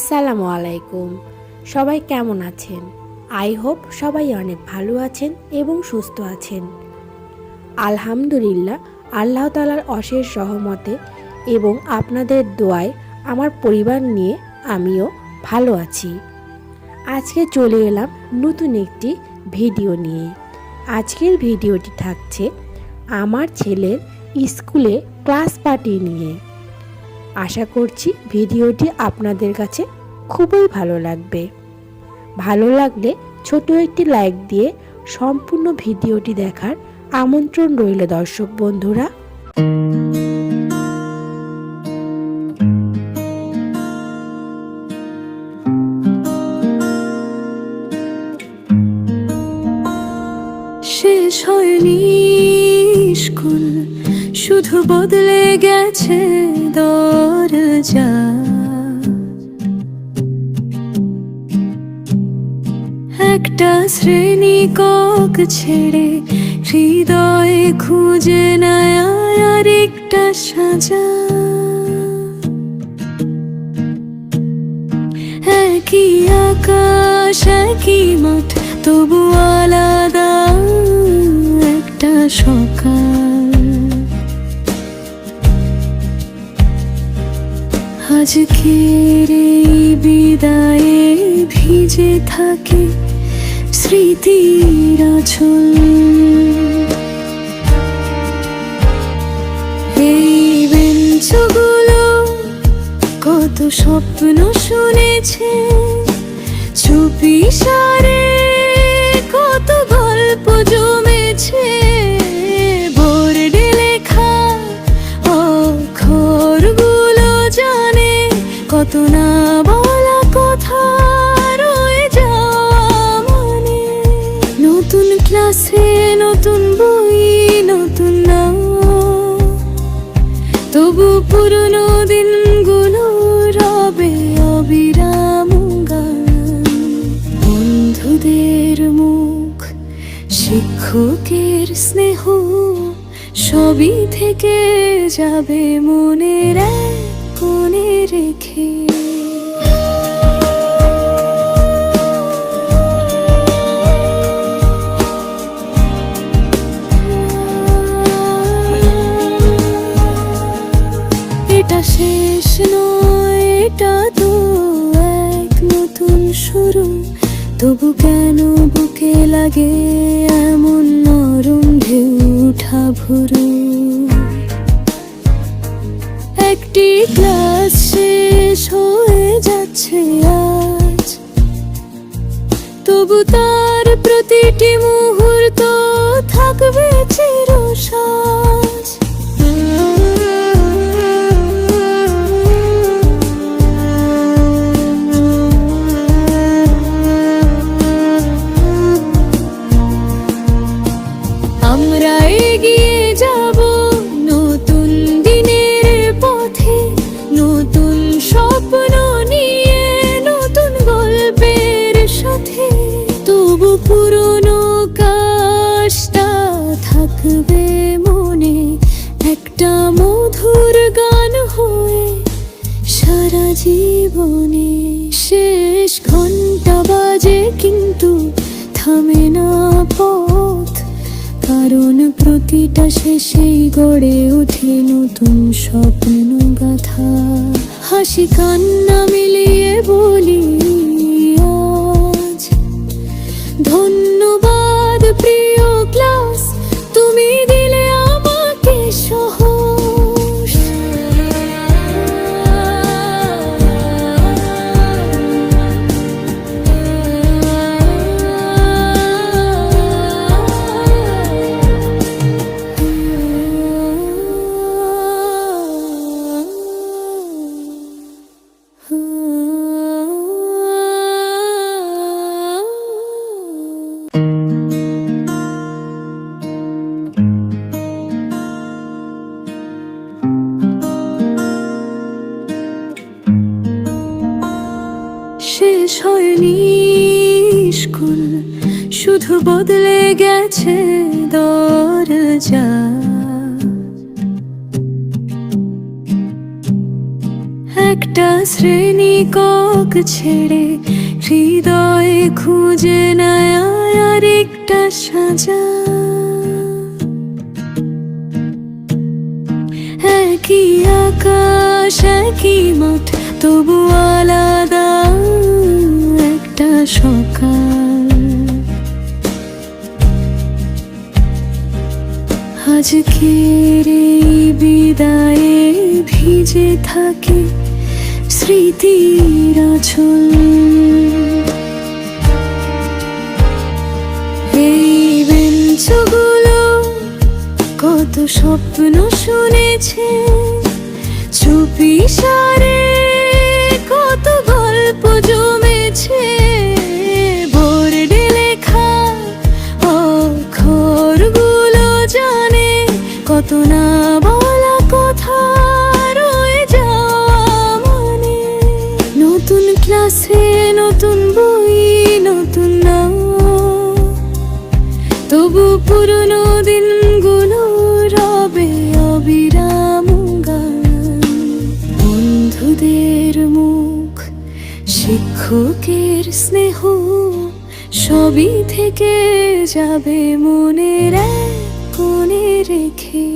আসসালামু আলাইকুম। সবাই কেমন আছেন? আই হোপ সবাই অনেক ভালো আছেন এবং সুস্থ আছেন। আলহামদুলিল্লাহ, আল্লাহ তালার অশেষ সহমতে এবং আপনাদের দোয়ায় আমার পরিবার নিয়ে আমিও ভালো আছি। আজকে চলে এলাম নতুন একটি ভিডিও নিয়ে। আজকের ভিডিওটি থাকছে আমার ছেলের স্কুলে ক্লাস পার্টি নিয়ে। আশা করছি ভিডিওটি আপনাদের কাছে খুবই ভালো লাগবে। ভালো লাগলে ছোট একটি লাইক দিয়ে সম্পূর্ণ ভিডিওটি দেখার আমন্ত্রণ রইল দর্শক বন্ধুরা। শেষ হয়নি শুধু বদলে গেছে দরজা একটা শ্রেণি কক ছেড়ে হৃদয়ে খুঁজে নেয় আর একটা সাজা। একই আকাশ, একই মাঠ, তবু আলাদা একটা সকাল। আজকের এই বিদায়ে ভিজে থাকে স্মৃতির আঁচল। এই বেঞ্চগুলো কত স্বপ্ন শুনেছে, চুপি সারে কত গল্প জমেছে। কত না বলা কথা রয়ে যাওয়া নতুন ক্লাসে নতুন বই, নতুন নাম। তবু পুরনো দিনগুলো রবে অবিরাম বন্ধুদের মুখ, শিক্ষকের স্নেহ, সবই থেকে যাবে মনের এক কোণে রেখে এটা শেষ নয়, এটা তো এক নতুন শুরু। তবু কেন বুকে লাগে এমন নরম ঢেউ উঠা ভুরু? একটি ক্লাস শেষ হয়ে যাচ্ছে আজ। তবু তার প্রতিটি মুহূর্ত থাকবে চিরসাজ। আমরা জীবনে শেষ ঘণ্টা বাজে কিন্তু থামে না পথ। কারণ প্রতিটা শেষেই গড়ে ওঠে নতুন স্বপ্ন গাথা। হাসি কান্না মিলিয়ে স্কুল শুধু বদলে গেছে দরজা। একটা শ্রেণি কক ছেড়ে হৃদয়ে খুঁজে নেয় আর একটা সাজা। একই আকাশ, একই মাঠ, তবু আলাদা একটা সকাল। আজকের বিদায়ে ভিজে থাকে স্মৃতির আঁচল। এই বেঞ্চগুলো কত স্বপ্ন শুনেছে। চুপি সারে থেকে যাবে এক কোণে রেখে।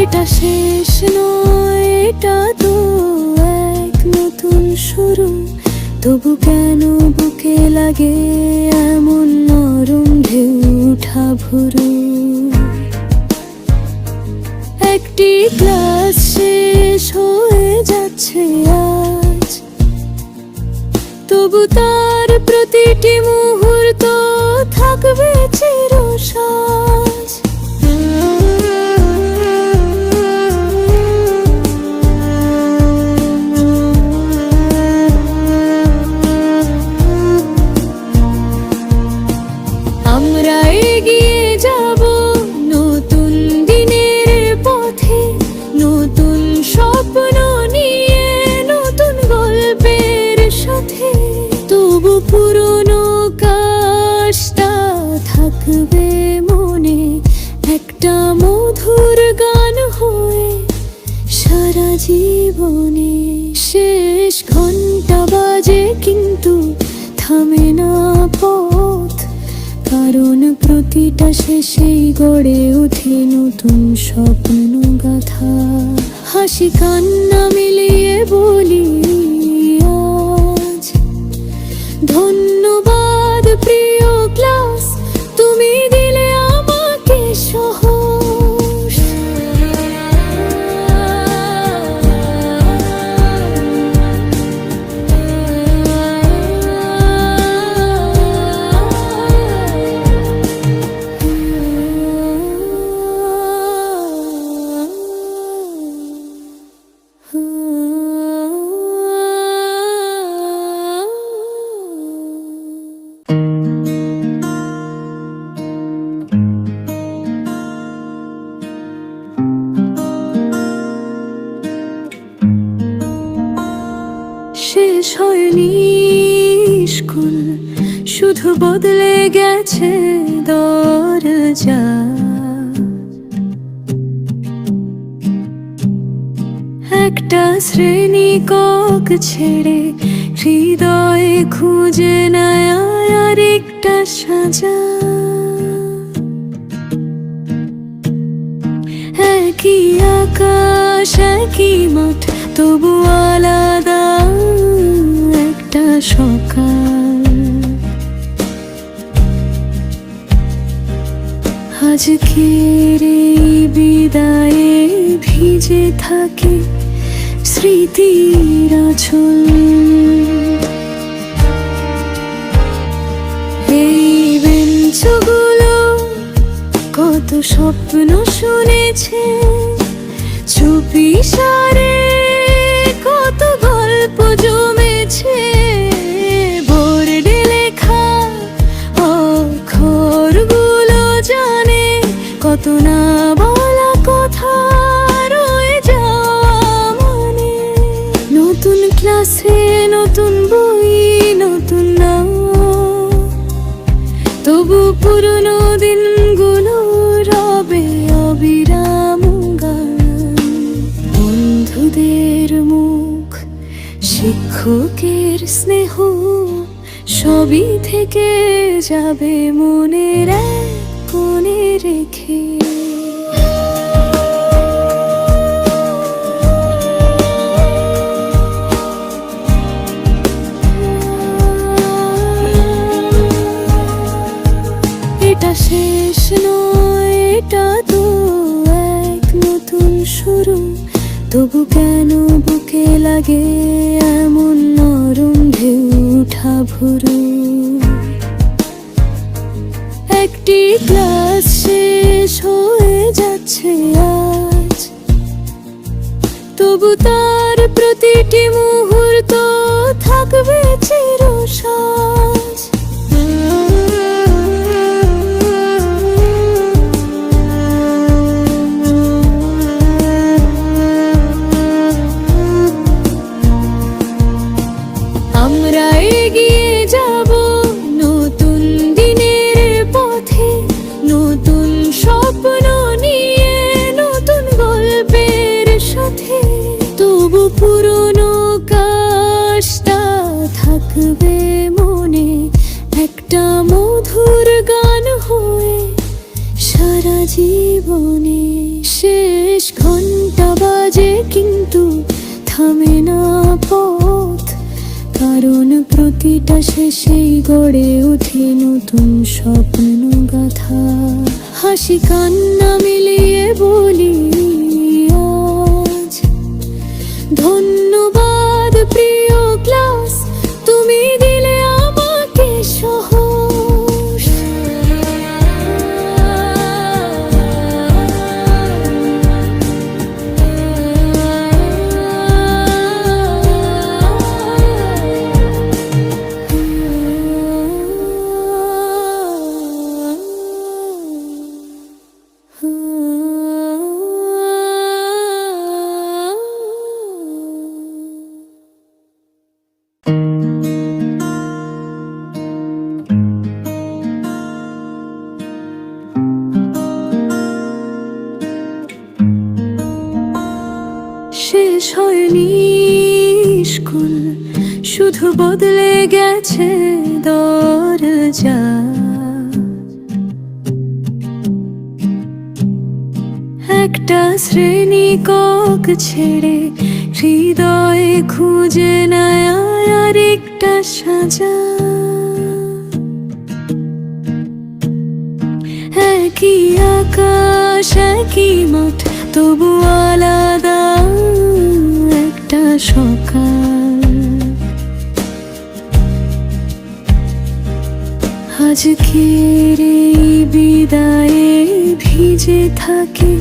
এটা শেষ নয়, এটা তো এক নতুন শুরু। তবু কেন বুকে লাগে এমন নরম ঢেউ উঠা ভরু? একটি ক্লাস শেষ হয়ে যাচ্ছে আজ। তবু তার প্রতিটি মুহূর্ত থামে না পথ কারণ প্রতিটা শেষেই গড়ে ওঠে নতুন স্বপ্ন গাথা হাসি কান্না মিলিয়ে বলি বদলে গেছে দরজা। একটা শ্রেণি কক ছেড়ে হৃদয়ে খুঁজে নেয় আর একটা সাজা। একই আকাশ, একই মাঠ, তবু আলাদা একটা সকাল। আজকের এই বিদায়ে ভিজে থাকে স্মৃতির আঁচল। এই বেঞ্চগুলো কত স্বপ্ন শুনেছে, চুপি সারে কত গল্প জমেছে। কত না কথা রয়ে নতুন ক্লাসে নতুন বই, নতুন তবু বন্ধুদের মুখ, শিক্ষকের স্নেহ, সবই থেকে যাবে মনের কোণে রেখে। তবু কেন বুকে লাগে এমন নরম ঢেউ উঠা ভরু? একটি ক্লাস শেষ হয়ে যাচ্ছে আজ। তবু তার প্রতিটি মুহূর্ত থাকবে চিরসাজ। থামে না পথ কারণ প্রতিটা শেষেই গড়ে ওঠে নতুন স্বপ্ন গাথা হাসি কান্না বদলে গেছে দরজা। একটা শ্রেণি কক ছেড়ে হৃদয়ে খুঁজে নেয় আর একটা সাজা। একই আকাশ, একই মাঠ, তবু আলাদা একটা সকাল। আজকের এই বিদায়ে ভিজে থাকে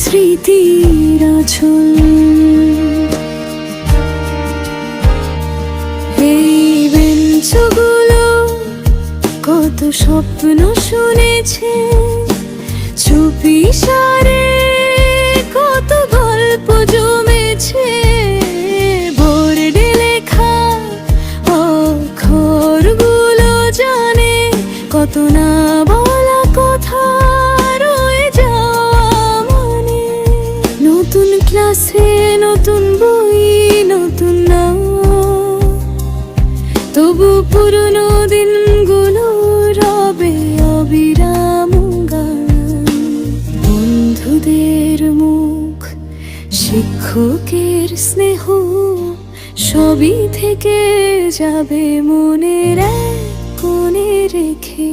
স্মৃতির আঁচল। এই বেঞ্চগুলো কত স্বপ্ন শুনেছে চুপি সারে সবই থেকে যাবে মনের কোণে রেখে।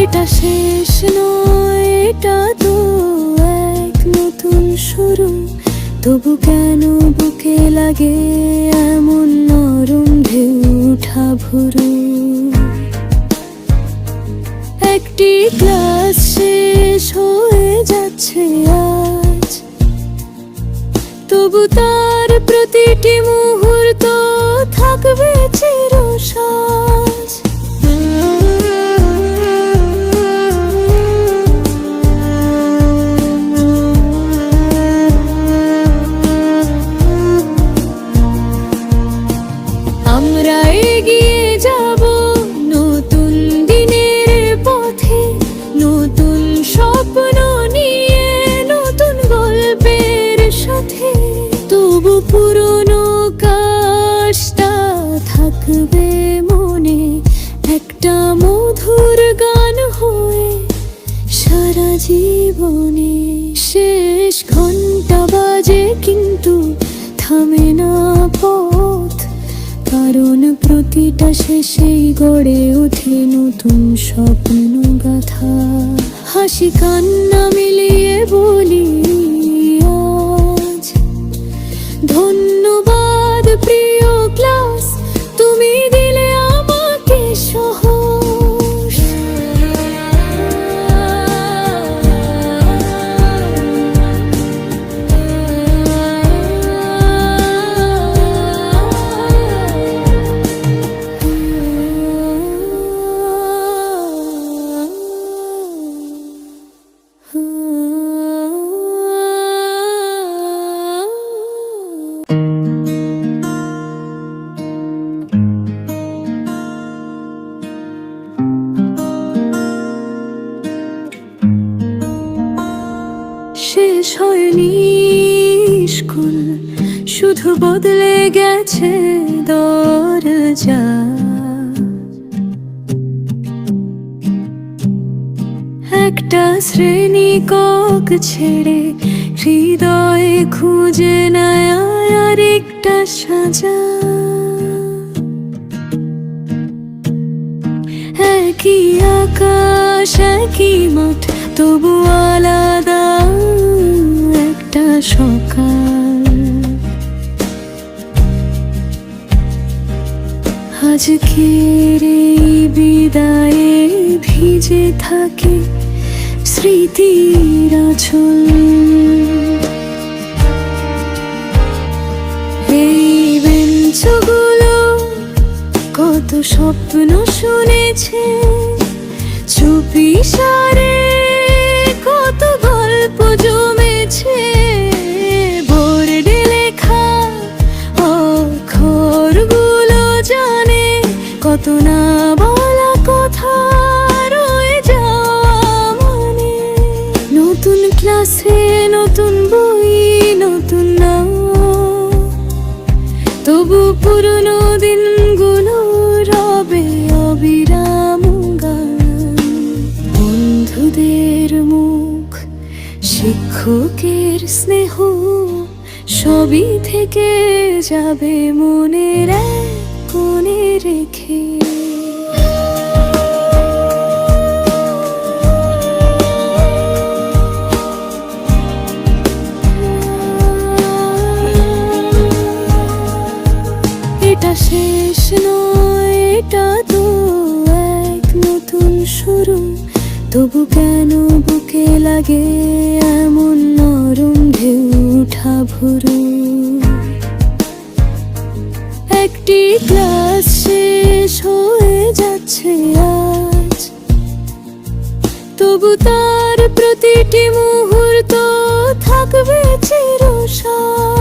এটা শেষ নয়, এটা তো এক নতুন শুরু। তবু কেন বুকে লাগে এমন ঢেউ ভুরু। একটি ক্লাস শেষ হয়ে যাচ্ছে আজ। তবু তার প্রতিটা শেষেই গড়ে ওঠে নতুন স্বপ্ন গাথা। হাসি কান্না মিলিয়ে বলি আজ ধন্যবাদ প্রিয় শুধু বদলে গেছে দরজা। একটা শ্রেণি কক ছেড়ে হৃদয়ে খুঁজে নেয় আর একটা সাজা। একই আকাশ, একই মাঠ, তবু আলাদা একটা সকাল। আজকের এই বিদায়ে ভিজে থাকে স্মৃতির আঁচল। এই বেঞ্চগুলো কত স্বপ্ন শুনেছে চুপি সারে কত না কথা রয়ে যাওয়া নতুন ক্লাসে নতুন বই, নতুন নাম তবু পুরনো দিনগুলো বন্ধুদের মুখ, শিক্ষকের স্নেহ, সবই থেকে যাবে মনের কোণে রেখে। এটা শেষ নয়, এটা তো এক নতুন শুরু। তবু কেন বুকে লাগে এমন নরম ঢেউ উঠা ভুরু? একটি ক্লাস শেষ আছে আজ। তবু তার প্রতিটি মুহূর্ত থাকবে চিরসার।